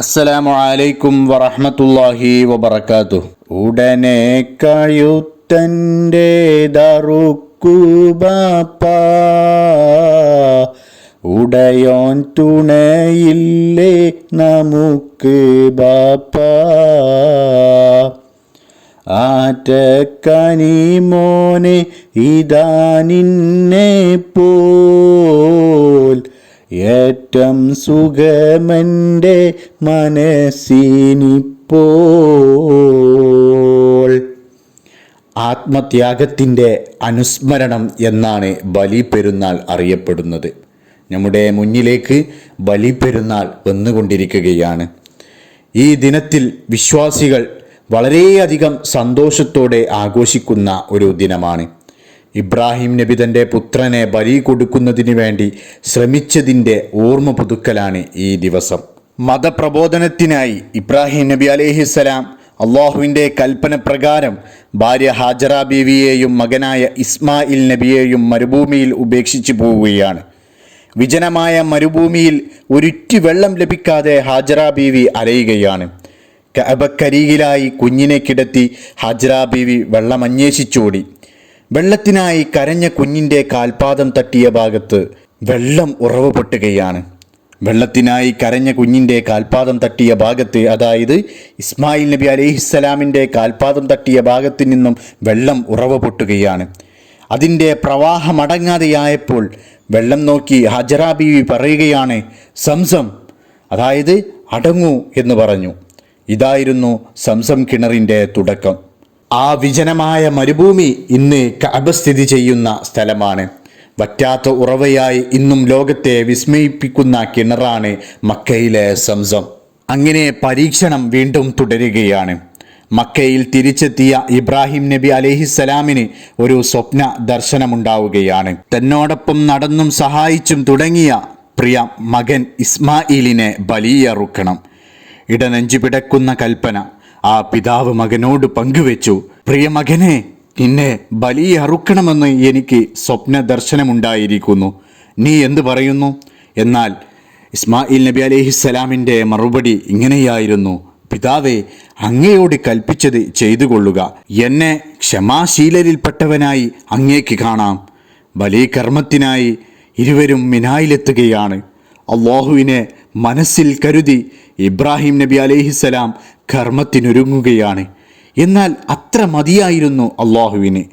അസ്സലാമു അലൈക്കും വറഹ്മത്തുള്ളാഹി വബർക്കാത്തു ഉടനെ കഴുത്തന്റെ ദറുക്കു ബാപ്പ. ഉടയോൻ തുണയില്ലേ നമുക്ക് ബാപ്പ. ആറ്റക്കനി മോനെ ഇതാ നിന്നെ പോൽ ഏറ്റം സുഖമെന്റെ മനസ്സിനിപ്പോൾ. ആത്മത്യാഗത്തിന്റെ അനുസ്മരണം എന്നാണ് ബലി പെരുന്നാൾ അറിയപ്പെടുന്നത്. നമ്മുടെ മുന്നിലേക്ക് ബലി പെരുന്നാൾ വന്നുകൊണ്ടിരിക്കുകയാണ്. ഈ ദിനത്തിൽ വിശ്വാസികൾ വളരെയധികം സന്തോഷത്തോടെ ആഘോഷിക്കുന്ന ഒരു ദിനമാണ്. ഇബ്രാഹിം നബി തന്റെ പുത്രനെ ബലി കൊടുക്കുന്നതിന് വേണ്ടി ശ്രമിച്ചതിന്റെ ഓർമ്മ പുതുക്കലാണ് ഈ ദിവസം. മതപ്രബോധനത്തിനായി ഇബ്രാഹിം നബി അലൈഹിസ്സലാം അള്ളാഹുവിന്റെ കൽപ്പന പ്രകാരം ഭാര്യ ഹാജറ ബീവിയെയും മകനായ ഇസ്മായിൽ നബിയെയും മരുഭൂമിയിൽ ഉപേക്ഷിച്ചു പോവുകയാണ്. വിജനമായ മരുഭൂമിയിൽ ഒരിറ്റു വെള്ളം ലഭിക്കാതെ ഹാജറ ബീവി അലയുകയാണ്. കഅബക്കരികിലായി കുഞ്ഞിനെ കിടത്തി ഹാജറ ബീവി വെള്ളം അന്വേഷിച്ചോടി. വെള്ളത്തിനായി കരഞ്ഞ കുഞ്ഞിന്റെ കാൽപാദം തട്ടിയ ഭാഗത്ത് വെള്ളം ഉറവ് പൊട്ടുകയാണ് വെള്ളത്തിനായി കരഞ്ഞ കുഞ്ഞിന്റെ കാൽപാദം തട്ടിയ ഭാഗത്ത് അതായത് ഇസ്മായിൽ നബി അലിഹിസ്സലാമിന്റെ കാൽപാദം തട്ടിയ ഭാഗത്തു നിന്നും വെള്ളം ഉറവ് പൊട്ടുകയാണ് അതിന്റെ പ്രവാഹമടങ്ങാതെയായപ്പോൾ വെള്ളം നോക്കി ഹജറാ ബീവി പറയുകയാണ് സംസം അതായത് അടങ്ങൂ എന്ന് പറഞ്ഞു. ഇതായിരുന്നു സംസം കിണറിന്റെ തുടക്കം. ആ വിജനമായ മരുഭൂമി ഇന്ന് കഅബ സ്ഥിതി ചെയ്യുന്ന സ്ഥലമാണ്. വറ്റാത്ത ഉറവയായി ഇന്നും ലോകത്തെ വിസ്മയിപ്പിക്കുന്ന കിണറാണ് മക്കയിലെ സംസം. അങ്ങനെ പരീക്ഷണം വീണ്ടും തുടരുകയാണ്. മക്കയിൽ തിരിച്ചെത്തിയ ഇബ്രാഹിം നബി അലഹിസ്സലാമിന് ഒരു സ്വപ്ന ദർശനമുണ്ടാവുകയാണ്. തന്നോടൊപ്പം നടന്നും സഹായിച്ചും തുടങ്ങിയ പ്രിയ മകൻ ഇസ്മായിലിനെ ബലിയറുക്കണം. ഇടനെഞ്ചു പിടക്കുന്ന കൽപ്പന. ആ പിതാവ് മകനോട് പങ്കുവെച്ചു. പ്രിയ മകനെ നിന്നെ ബലിയറുക്കണമെന്ന് എനിക്ക് സ്വപ്ന ദർശനമുണ്ടായിരിക്കുന്നു നീ എന്തു പറയുന്നു? എന്നാൽ ഇസ്മായിൽ നബി അലിഹിസ്സലാമിന്റെ മറുപടി ഇങ്ങനെയായിരുന്നു. പിതാവേ അങ്ങയോട് കൽപ്പിച്ചത് ചെയ്തു കൊള്ളുക എന്നെ ക്ഷമാശീലരിൽപ്പെട്ടവനായി അങ്ങേക്ക് കാണാം. ബലീകർമ്മത്തിനായി ഇരുവരും മിനായിലെത്തുകയാണ്. അള്ളാഹുവിനെ മനസ്സിൽ കരുതി ഇബ്രാഹിം നബി അലൈഹിസ്സലാം കർമ്മത്തിനൊരുങ്ങുകയാണ്. എന്നാൽ അത്ര മതിയായിരുന്നു അള്ളാഹുവിന്.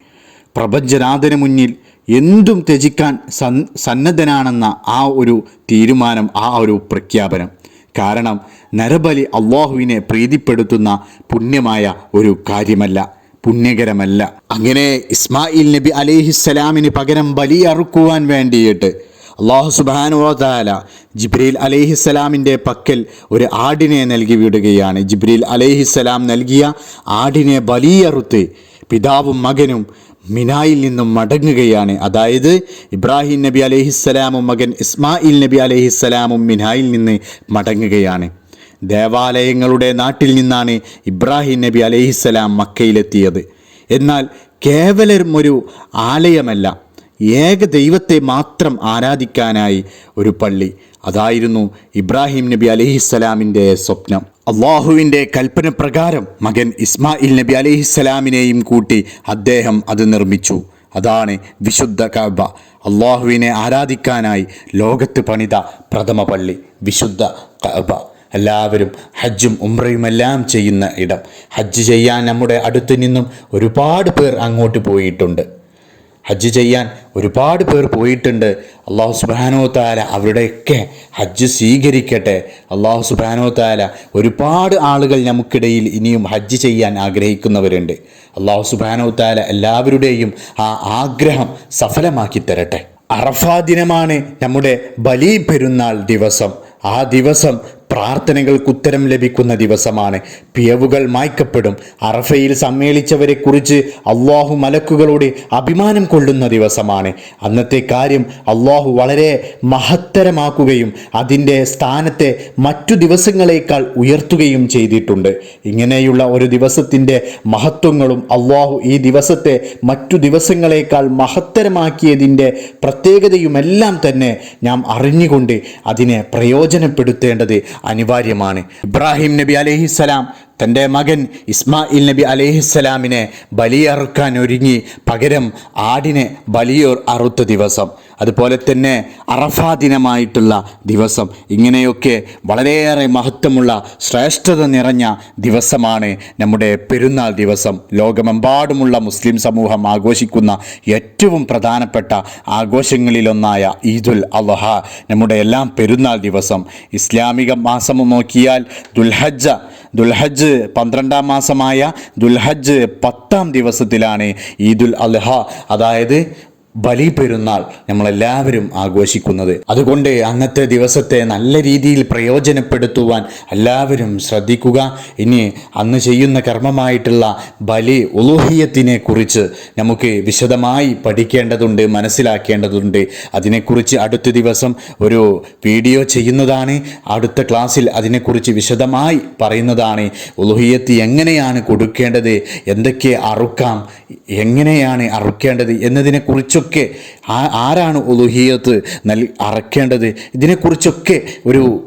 പ്രപഞ്ചനാഥന് മുന്നിൽ എന്തും ത്യജിക്കാൻ സൻ സന്നദ്ധനാണെന്ന ആ ഒരു തീരുമാനം ആ ഒരു പ്രഖ്യാപനം. കാരണം നരബലി അള്ളാഹുവിനെ പ്രീതിപ്പെടുത്തുന്ന പുണ്യമായ ഒരു കാര്യമല്ല പുണ്യകരമല്ല. അങ്ങനെ ഇസ്മായിൽ നബി അലിഹിസ്സലാമിന് പകരം ബലി അറുക്കുവാൻ വേണ്ടിയിട്ട് അള്ളാഹു സുബാനുവതാല ജിബ്രീൽ അലൈഹിസ്സലാമിന്റെ പക്കൽ ഒരു ആടിനെ നൽകി വിടുകയാണ്. ജിബ്രീൽ അലൈഹിസ്സലാം നൽകിയ ആടിനെ ബലിയറുത്ത് പിതാവും മകനും മിനായിൽ നിന്നും മടങ്ങുകയാണ്. അതായത് ഇബ്രാഹിം നബി അലൈഹിസ്സലാമും മകൻ ഇസ്മായിൽ നബി അലൈഹിസ്സലാമും മിനായിൽ നിന്ന് മടങ്ങുകയാണ്. ദേവാലയങ്ങളുടെ നാട്ടിൽ നിന്നാണ് ഇബ്രാഹിം നബി അലൈഹിസ്സലാം മക്കയിലെത്തിയത്. എന്നാൽ കേവലം ഒരു ആലയമല്ല ഏക ദൈവത്തെ മാത്രം ആരാധിക്കാനായി ഒരു പള്ളി. അതായിരുന്നു ഇബ്രാഹിം നബി അലഹിസ്സലാമിന്റെ സ്വപ്നം. അള്ളാഹുവിന്റെ കൽപ്പന പ്രകാരം മകൻ ഇസ്മായിൽ നബി അലഹിസ്സലാമിനെയും കൂട്ടി അദ്ദേഹം അത് നിർമ്മിച്ചു. അതാണ് വിശുദ്ധ കഅബ. അള്ളാഹുവിനെ ആരാധിക്കാനായി ലോകത്ത് പണിത പ്രഥമ പള്ളി വിശുദ്ധ കഅബ. എല്ലാവരും ഹജ്ജും ഉംറയുമെല്ലാം ചെയ്യുന്ന ഇടം. ഹജ്ജ് ചെയ്യാൻ നമ്മുടെ അടുത്ത് നിന്നും ഒരുപാട് പേർ അങ്ങോട്ട് പോയിട്ടുണ്ട്. ഹജ്ജ് ചെയ്യാൻ ഒരുപാട് പേർ പോയിട്ടുണ്ട്. അള്ളാഹു സുബാനോ താല അവരുടെയൊക്കെ ഹജ്ജ് സ്വീകരിക്കട്ടെ. അള്ളാഹു സുബാനോ താല ഒരുപാട് ആളുകൾ നമുക്കിടയിൽ ഇനിയും ഹജ്ജ് ചെയ്യാൻ ആഗ്രഹിക്കുന്നവരുണ്ട്. അള്ളാഹു സുബാനോ താല എല്ലാവരുടെയും ആ ആഗ്രഹം സഫലമാക്കി തരട്ടെ. അറഫാ ദിനമാണ് നമ്മുടെ ബലി പെരുന്നാൾ ദിവസം. ആ ദിവസം പ്രാർത്ഥനകൾക്ക് ഉത്തരം ലഭിക്കുന്ന ദിവസമാണ്. പിയവുകൾ മായ്ക്കപ്പെടും. അറഫയിൽ സമ്മേളിച്ചവരെ കുറിച്ച് അള്ളാഹു മലക്കുകളോട് അഭിമാനം കൊള്ളുന്ന ദിവസമാണ്. അന്നത്തെ കാര്യം അള്ളാഹു വളരെ മഹത്തരമാക്കുകയും അതിന്റെ സ്ഥാനത്തെ മറ്റു ദിവസങ്ങളേക്കാൾ ഉയർത്തുകയും ചെയ്തിട്ടുണ്ട്. ഇങ്ങനെയുള്ള ഒരു ദിവസത്തിന്റെ മഹത്വങ്ങളും അള്ളാഹു ഈ ദിവസത്തെ മറ്റു ദിവസങ്ങളേക്കാൾ മഹത്തരമാക്കിയതിന്റെ പ്രത്യേകതയുമെല്ലാം തന്നെ ഞാൻ അറിഞ്ഞുകൊണ്ട് അതിനെ പ്രയോജനപ്പെടുത്തേണ്ടത് അനിവാര്യമാണ്. ഇബ്രാഹിം നബി അലൈഹിസ്സലാം തന്റെ മകൻ ഇസ്മായിൽ നബി അലൈഹിസ്സലാമിനെ ബലിയറുക്കാൻ ഒരുങ്ങി പകരം ആടിനെ ബലിയോർ അറുത്ത ദിവസം. അതുപോലെ തന്നെ അറഫാ ദിനമായിട്ടുള്ള ദിവസം. ഇങ്ങനെയൊക്കെ വളരെയേറെ മഹത്വമുള്ള ശ്രേഷ്ഠത നിറഞ്ഞ ദിവസമാണ് നമ്മുടെ പെരുന്നാൾ ദിവസം. ലോകമെമ്പാടുമുള്ള മുസ്ലിം സമൂഹം ആഘോഷിക്കുന്ന ഏറ്റവും പ്രധാനപ്പെട്ട ആഘോഷങ്ങളിലൊന്നായ ഈദുൽ അള്ളഹ നമ്മുടെ എല്ലാം പെരുന്നാൾ ദിവസം. ഇസ്ലാമിക മാസം നോക്കിയാൽ ദുൽഹജ്ജ ദുൽഹജ്ജ് പന്ത്രണ്ടാം മാസമായ ദുൽഹജ്ജ് പത്താം ദിവസത്തിലാണ് ഈദുൽ അൽഹ. അതായത് ബലി പെരുന്നാൾ നമ്മളെല്ലാവരും ആഘോഷിക്കുന്നത്. അതുകൊണ്ട് അന്നത്തെ ദിവസത്തെ നല്ല രീതിയിൽ പ്രയോജനപ്പെടുത്തുവാൻ എല്ലാവരും ശ്രദ്ധിക്കുക. ഇനി അന്ന് ചെയ്യുന്ന കർമ്മമായിട്ടുള്ള ബലി ഉലൂഹിയത്തിനെ കുറിച്ച് നമുക്ക് വിശദമായി പഠിക്കേണ്ടതുണ്ട് മനസ്സിലാക്കേണ്ടതുണ്ട്. അതിനെക്കുറിച്ച് അടുത്ത ദിവസം ഒരു വീഡിയോ ചെയ്യുന്നതാണ്. അടുത്ത ക്ലാസ്സിൽ അതിനെക്കുറിച്ച് വിശദമായി പറയുന്നതാണ്. ഉലുഹിയത്ത് എങ്ങനെയാണ് കൊടുക്കേണ്ടത്? എന്തൊക്കെ അറുക്കാം? എങ്ങനെയാണ് അറുക്കേണ്ടത്? എന്നതിനെക്കുറിച്ചൊക്കെ ആ- ആരാണ് ഉലുഹിയത്ത് നൽ അറക്കേണ്ടത്? ഇതിനെക്കുറിച്ചൊക്കെ ഒരു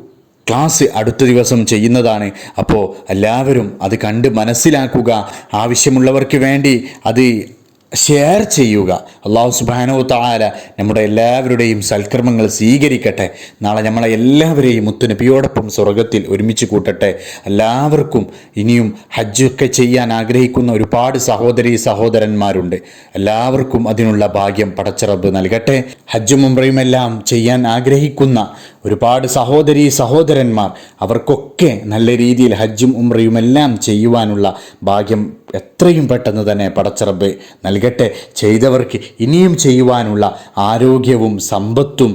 ക്ലാസ് അടുത്ത ദിവസം ചെയ്യുന്നതാണ്. അപ്പോൾ എല്ലാവരും അത് കണ്ട് മനസ്സിലാക്കുക. ആവശ്യമുള്ളവർക്ക് വേണ്ടി അത് ഷെയർ ചെയ്യുക. അള്ളാഹു സുബാനോ താല നമ്മുടെ എല്ലാവരുടെയും സൽക്കർമ്മങ്ങൾ സ്വീകരിക്കട്ടെ. നാളെ നമ്മളെ എല്ലാവരെയും മുത്തുനബിയോടൊപ്പം സ്വർഗത്തിൽ ഒരുമിച്ച് കൂട്ടട്ടെ. എല്ലാവർക്കും ഇനിയും ഹജ്ജൊക്കെ ചെയ്യാൻ ആഗ്രഹിക്കുന്ന ഒരുപാട് സഹോദരി സഹോദരന്മാരുണ്ട്. എല്ലാവർക്കും അതിനുള്ള ഭാഗ്യം പടച്ചിറബ് നൽകട്ടെ. ഹജ്ജും മുംബ്രയുമെല്ലാം ചെയ്യാൻ ആഗ്രഹിക്കുന്ന ഒരുപാട് സഹോദരി സഹോദരന്മാർ അവർക്കൊക്കെ നല്ല രീതിയിൽ ഹജ്ജും ഉമ്രയുമെല്ലാം ചെയ്യുവാനുള്ള ഭാഗ്യം എത്രയും പെട്ടെന്ന് തന്നെ പടച്ചിറബ് നൽകട്ടെ. ചെയ്തവർക്ക് ഇനിയും ചെയ്യുവാനുള്ള ആരോഗ്യവും സമ്പത്തും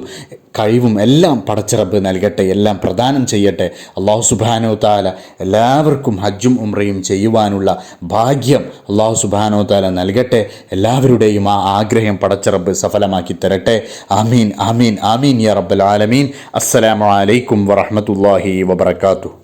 കഴിവും എല്ലാം പടച്ചിറബ് നൽകട്ടെ എല്ലാം പ്രദാനം ചെയ്യട്ടെ. അള്ളാഹു സുബാനോ താല എല്ലാവർക്കും ഹജ്ജും ഉമ്രയും ചെയ്യുവാനുള്ള ഭാഗ്യം അള്ളാഹു സുബാനോ താല നൽകട്ടെ. എല്ലാവരുടെയും ആ ആഗ്രഹം പടച്ചിറബ് സഫലമാക്കി തരട്ടെ. ആമീൻ ആമീൻ ആമീൻ യാ റബ്ബൽ ആലമീൻ. അസ്സലാമലൈക്കും അലൈക്കും വറഹ്മത്തുള്ളാഹി വബറകാതുഹു.